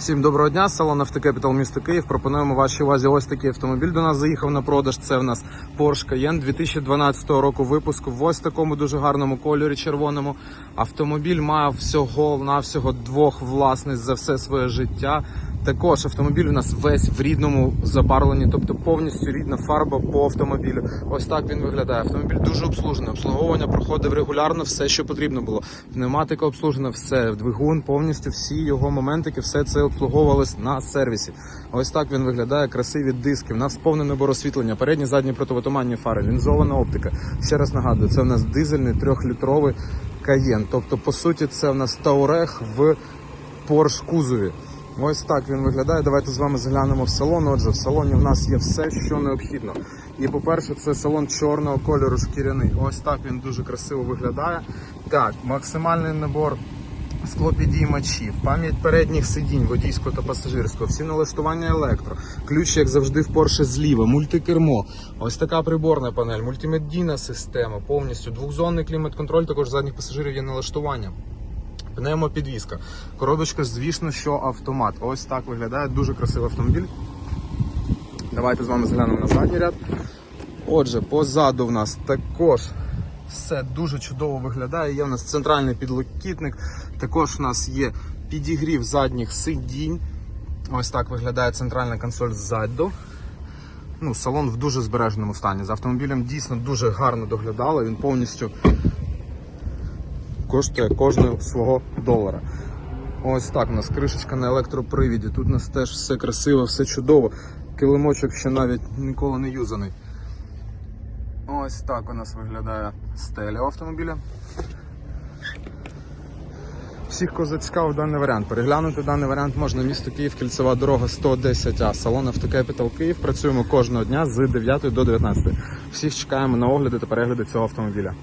Всім доброго дня, салон Автокепітал місто Київ. Пропонуємо вашій увазі ось такий автомобіль. До нас заїхав на продаж. Це в нас Porsche Cayenne 2012 року випуску в ось такому дуже гарному кольорі червоному. Автомобіль має всього навсього двох власниць за все своє життя. Також автомобіль у нас весь в рідному забарвленні, тобто повністю рідна фарба по автомобілю. Ось так він виглядає. Автомобіль дуже обслужений. Обслуговування проходив регулярно, все, що потрібно було. Пневматика обслужена, все, двигун, повністю всі його моментики, все це обслуговувалось на сервісі. Ось так він виглядає. Красиві диски. В нас повне набор освітлення, передні, задні противотуманні фари, лінзована оптика. Ще раз нагадую, це в нас дизельний трьохлітровий каєн. Тобто, по суті, це в нас Таурех в Porsche кузові. Ось так він виглядає. Давайте з вами заглянемо в салон. Отже, в салоні в нас є все, що необхідно. І по-перше, це салон чорного кольору шкіряний. Ось так він дуже красиво виглядає. Так, максимальний набор склопідіймачів, пам'ять передніх сидінь, водійського та пасажирського, всі налаштування електро, ключ, як завжди, в Porsche зліва, мультикермо, ось така приборна панель, мультимедійна система, повністю двохзонний клімат-контроль, також задніх пасажирів є налаштування. Пневмопідвізка. Коробочка, звісно, що автомат. Ось так виглядає дуже красивий автомобіль. Давайте з вами заглянемо на задній ряд. Отже, позаду в нас також все дуже чудово виглядає. Є в нас центральний підлокітник, також в нас є підігрів задніх сидінь. Ось так виглядає центральна консоль ззаду. Ну, салон в дуже збереженому стані. За автомобілем дійсно дуже гарно доглядали. Він повністю коштує кожного свого долара. Ось так у нас кришечка на електропривіді. Тут у нас теж все красиво, все чудово. Килимочок ще навіть ніколи не юзаний. Ось так у нас виглядає стеля автомобіля. Всіх, кого зацікавив даний варіант. Переглянути даний варіант можна місто Київ, кільцева дорога 110А, салон Автокепітал Київ. Працюємо кожного дня з 9 до 19. Всіх чекаємо на огляди та перегляди цього автомобіля.